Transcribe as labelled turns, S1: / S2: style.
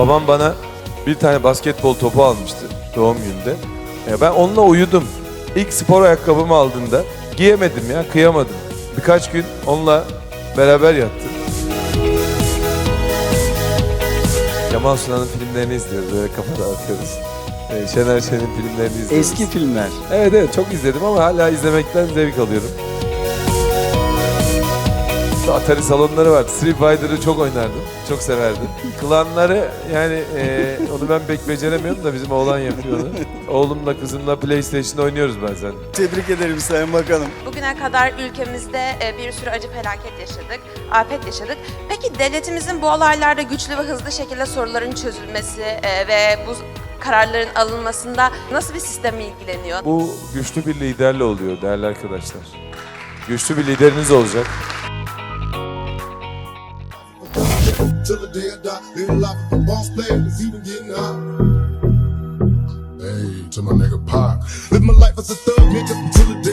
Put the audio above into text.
S1: Babam bana bir tane basketbol topu almıştı doğum gününde. Ya ben onunla uyudum. İlk spor ayakkabımı aldığında giyemedim ya, kıyamadım. Birkaç gün onunla beraber yattım. Kemal Sunal'ın filmlerini izliyoruz, böyle kafa dağıtıyoruz. Ee, Şener Şen'in filmlerini izliyoruz.
S2: Eski filmler.
S1: Evet evet çok izledim ama hala izlemekten zevk alıyorum. Atari salonları var. Street Fighter'ı çok oynardım. Çok severdim. Klanları yani e, onu ben pek beceremiyorum da bizim oğlan yapıyordu. Oğlumla kızımla PlayStation oynuyoruz bazen.
S2: Tebrik ederim Sayın Bakanım.
S3: Bugüne kadar ülkemizde e, bir sürü acı felaket yaşadık, afet yaşadık. Peki devletimizin bu olaylarda güçlü ve hızlı şekilde soruların çözülmesi e, ve bu kararların alınmasında nasıl bir sistem ilgileniyor?
S1: Bu güçlü bir liderle oluyor değerli arkadaşlar. Güçlü bir lideriniz olacak.
S4: Till the day I die. Live life of a boss player, it's even getting hot. Hey, to my nigga Pac. Live my life as a thug nigga till the day